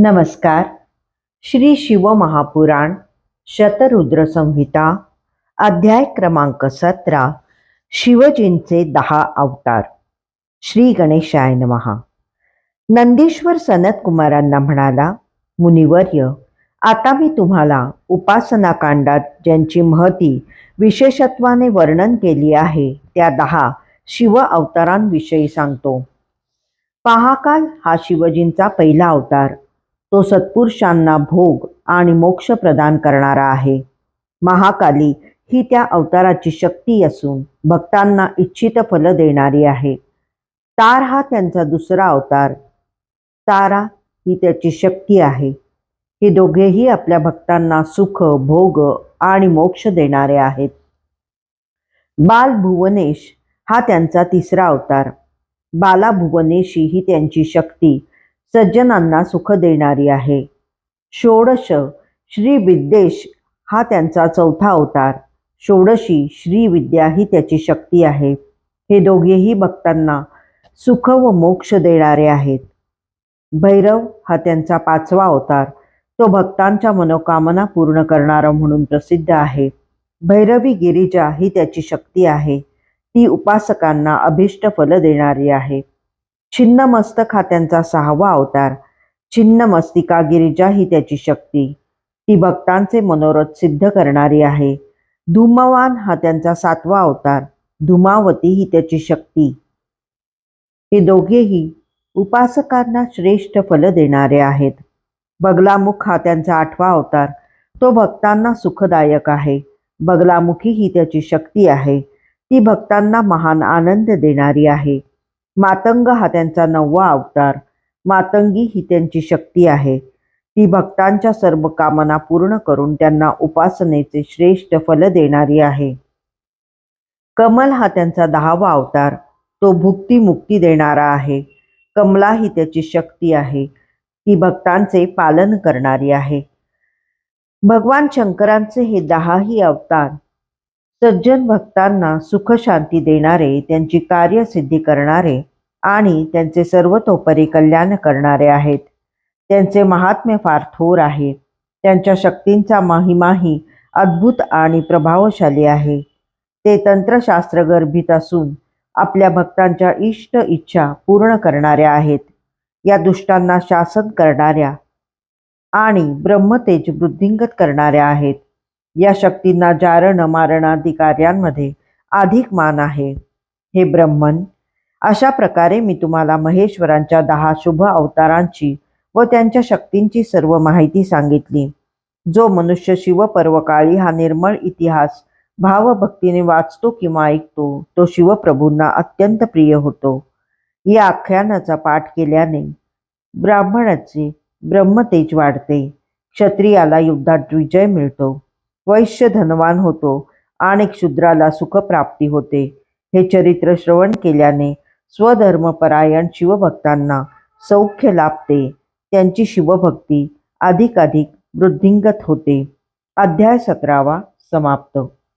नमस्कार. श्री शिवमहापुराण शतरुद्र संहिता अध्याय क्रमांक सतरा शिवजींचे दहा अवतार. श्री गणेशाय नमहा नंदीश्वर सनत कुमारांना म्हणाला मुनिवर्य आता मी तुम्हाला उपासना कांडात ज्यांची महती विशेषत्वाने वर्णन केली आहे त्या दहा शिव अवतारांविषयी सांगतो. पहाकाल हा शिवजींचा पहिला अवतार तो सत्पुरुषांना भोग आणि मोक्ष प्रदान करणारा आहे. महाकाली ही त्या अवताराची शक्ती असून भक्तांना इच्छित फल देणारी आहे. तार हा त्यांचा दुसरा अवतार. तारा ही त्याची शक्ती आहे. हे दोघेही आपल्या भक्तांना सुख भोग आणि मोक्ष देणारे आहेत. बाल भुवनेश हा त्यांचा तिसरा अवतार. बाला भुवनेशी ही त्यांची शक्ती सज्जनांना सुख देणारी आहे. षोडश श्री विद्येश हा त्यांचा चौथा अवतार. षोडशी श्री विद्या ही त्याची शक्ती आहे. हे दोघेही भक्तांना सुख व मोक्ष देणारे आहेत. भैरव हा त्यांचा पाचवा अवतार. तो भक्तांच्या मनोकामना पूर्ण करणारा म्हणून प्रसिद्ध आहे. भैरवी गिरिजा ही त्याची शक्ती आहे. ती उपासकांना अभिष्ट फल देणारी आहे. छिन्नमस्तक हा त्यांचा सहावा अवतार. छिन्नमस्तिका गिरिजा ही त्याची शक्ती. ती भक्तांचे मनोरथ सिद्ध करणारी आहे. धूमवान हा त्यांचा सातवा अवतार. धुमावती ही त्याची शक्ती. हे दोघेही उपासकांना श्रेष्ठ फल देणारे आहेत. बगलामुख हा त्यांचा आठवा अवतार. तो भक्तांना सुखदायक आहे. बगलामुखी ही त्याची शक्ती आहे. ती भक्तांना महान आनंद देणारी आहे. मातंग हा त्यांचा नववा अवतार. मातंगी ही त्यांची शक्ती आहे. ती भक्तांच्या सर्व कामना पूर्ण करून त्यांना उपासनेचे श्रेष्ठ फल देणारी आहे. कमल हा त्यांचा दहावा अवतार. तो भुक्ती मुक्ती देणारा आहे. कमला ही त्याची शक्ती आहे. ती भक्तांचे पालन करणारी आहे. भगवान शंकरांचे हे दहाही अवतार सज्जन भक्तांना सुखशांती देणारे त्यांची कार्यसिद्धी करणारे आणि त्यांचे सर्वतोपरी कल्याण करणारे आहेत. त्यांचे महात्म्य फार थोर आहे. त्यांच्या शक्तींचा महिमाही अद्भुत आणि प्रभावशाली आहे. ते तंत्रशास्त्र गर्भित असून आपल्या भक्तांच्या इष्ट इच्छा पूर्ण करणाऱ्या आहेत. या दुष्टांना शासन करणाऱ्या आणि ब्रह्मतेज वृद्धिंगत करणाऱ्या आहेत. या शक्तींना जारण मारणाधिकाऱ्यांमध्ये अधिक मान आहे. हे ब्रह्मन अशा प्रकारे मी तुम्हाला महेश्वरांच्या दहा शुभ अवतारांची व त्यांच्या शक्तींची सर्व माहिती सांगितली. जो मनुष्य शिवपर्वकाळी हा निर्मळ इतिहास भावभक्तीने वाचतो किंवा ऐकतो तो शिवप्रभूंना अत्यंत प्रिय होतो. या आख्यानाचा पाठ केल्याने ब्राह्मणाचे ब्रह्मतेज वाढते. क्षत्रियाला युद्धात विजय मिळतो. वैश्य धनवान होतो आणि क्षुद्राला सुखप्राप्ती होते. हे चरित्र श्रवण केल्याने स्वधर्मपरायण शिवभक्तांना सौख्य लाभते. त्यांची शिवभक्ती अधिकाधिक वृद्धिंगत होते. अध्याय सतरावा समाप्त.